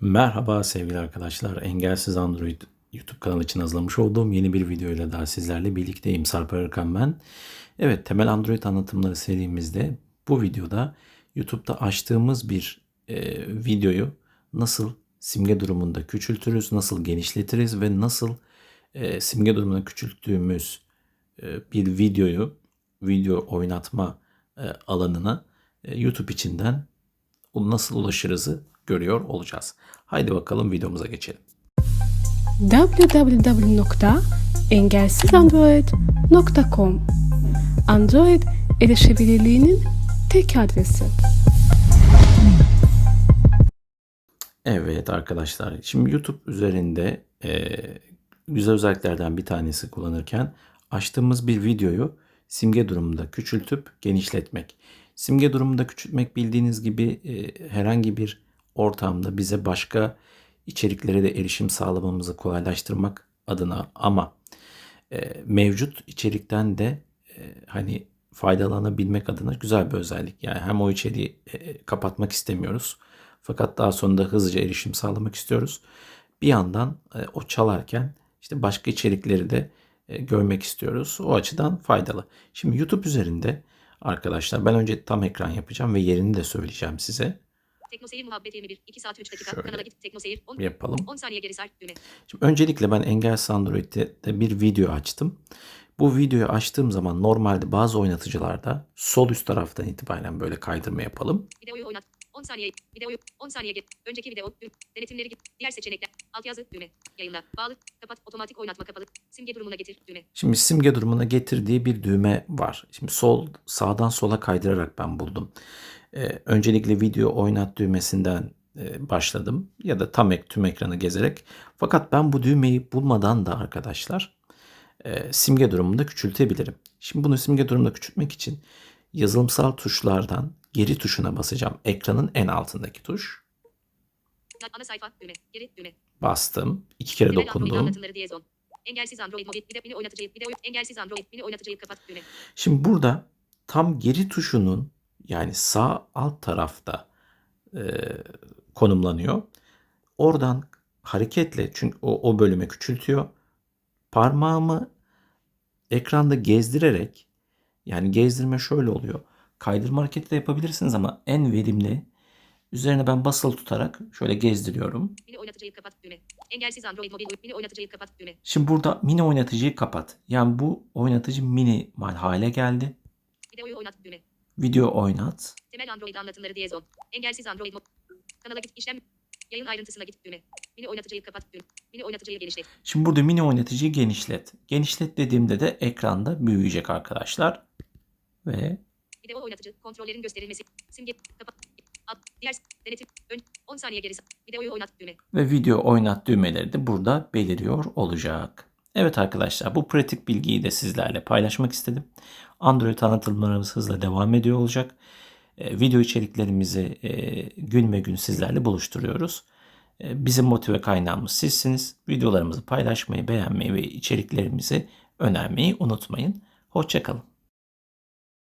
Merhaba sevgili arkadaşlar. Engelsiz Android YouTube kanalı için hazırlamış olduğum yeni bir video ile daha sizlerle birlikteyim. Sarper Erkan ben. Evet, temel Android anlatımları serimizde bu videoda YouTube'da açtığımız bir e, videoyu nasıl simge durumunda küçültürüz, nasıl genişletiriz ve nasıl e, simge durumunda küçülttüğümüz e, bir videoyu video oynatma e, alanına e, YouTube içinden nasıl ulaşırızı görüyor olacağız. Haydi bakalım videomuza geçelim. www.engelsizandroid.com Android erişebilirliğinin tek adresi. Evet arkadaşlar şimdi YouTube üzerinde e, güzel özelliklerden bir tanesi kullanırken açtığımız bir videoyu simge durumunda küçültüp genişletmek. Simge durumunda küçültmek bildiğiniz gibi e, herhangi bir ortamda bize başka içeriklere de erişim sağlamamızı kolaylaştırmak adına ama e, mevcut içerikten de e, hani faydalanabilmek adına güzel bir özellik. Yani hem o içeriği e, kapatmak istemiyoruz fakat daha sonra hızlıca erişim sağlamak istiyoruz. Bir yandan e, o çalarken işte başka içerikleri de e, görmek istiyoruz. O açıdan faydalı. Şimdi YouTube üzerinde arkadaşlar ben önce tam ekran yapacağım ve yerini de söyleyeceğim size. Teknoseyir muhabbet 21. 2 saat 3 dakika. Şöyle. Kanala git. Teknoseyir 10, Yapalım. 10 saniye geri sar. Düğme. Şimdi öncelikle ben Engelsiz Android'de de bir video açtım. Bu videoyu açtığım zaman normalde bazı oynatıcılarda sol üst taraftan itibaren böyle kaydırma yapalım. Videoyu oynat. 10 saniye. Videoyu 10 saniye git. Önceki video. Denetimleri git. Diğer seçenekler. Altyazı. Düğme. Yayınla. Bağlı. Kapat. Otomatik oynatma kapalı. Simge durumuna getir. Düğme. Şimdi simge durumuna getirdiği bir düğme var. Şimdi sol sağdan sola kaydırarak ben buldum. Ee, öncelikle video oynat düğmesinden e, başladım ya da tam ek tüm ekranı gezerek. Fakat ben bu düğmeyi bulmadan da arkadaşlar e, simge durumunda küçültebilirim. Şimdi bunu simge durumunda küçültmek için yazılımsal tuşlardan geri tuşuna basacağım. Ekranın en altındaki tuş. Ana sayfa. Düğme. Geri. Düğme. Bastım. iki kere Temel dokundum. Engelsiz Android mobil. Video, mini oynatıcıyı. Videoyu. Engelsiz Android. Mini oynatıcıyı kapat. Düğme. Şimdi burada tam geri tuşunun yani sağ alt tarafta e, konumlanıyor. Oradan hareketle çünkü o, o bölüme küçültüyor. Parmağımı ekranda gezdirerek yani gezdirme şöyle oluyor. Kaydırma hareketi de yapabilirsiniz ama en verimli üzerine ben basılı tutarak şöyle gezdiriyorum. Mini oynatıcıyı kapat. Düğme. Engelsiz Android mobil. Mini oynatıcıyı kapat. Düğme. Şimdi burada mini oynatıcıyı kapat. Yani bu oynatıcı mini hale geldi. Videoyu oynat. Düğme. Video oynat. Temel Android anlatımları diye zon. Engelsiz Android Kanala git. işlem. Yayın ayrıntısına git. Düğme. Mini oynatıcıyı kapat. Düğme. Mini oynatıcıyı genişlet. Şimdi burada mini oynatıcıyı genişlet. Genişlet dediğimde de ekranda büyüyecek arkadaşlar. Ve Video oynatıcı. Kontrollerin gösterilmesi. Simge. Kapat. Alt. Diğer. Denetim. Ön. 10 saniye gerisi. Videoyu oynat. Düğme. ve video oynat düğmeleri de burada beliriyor olacak. Evet arkadaşlar bu pratik bilgiyi de sizlerle paylaşmak istedim. Android tanıtımlarımız hızla devam ediyor olacak. E, video içeriklerimizi e, gün ve gün sizlerle buluşturuyoruz. E, bizim motive kaynağımız sizsiniz. Videolarımızı paylaşmayı, beğenmeyi ve içeriklerimizi önermeyi unutmayın. Hoşçakalın.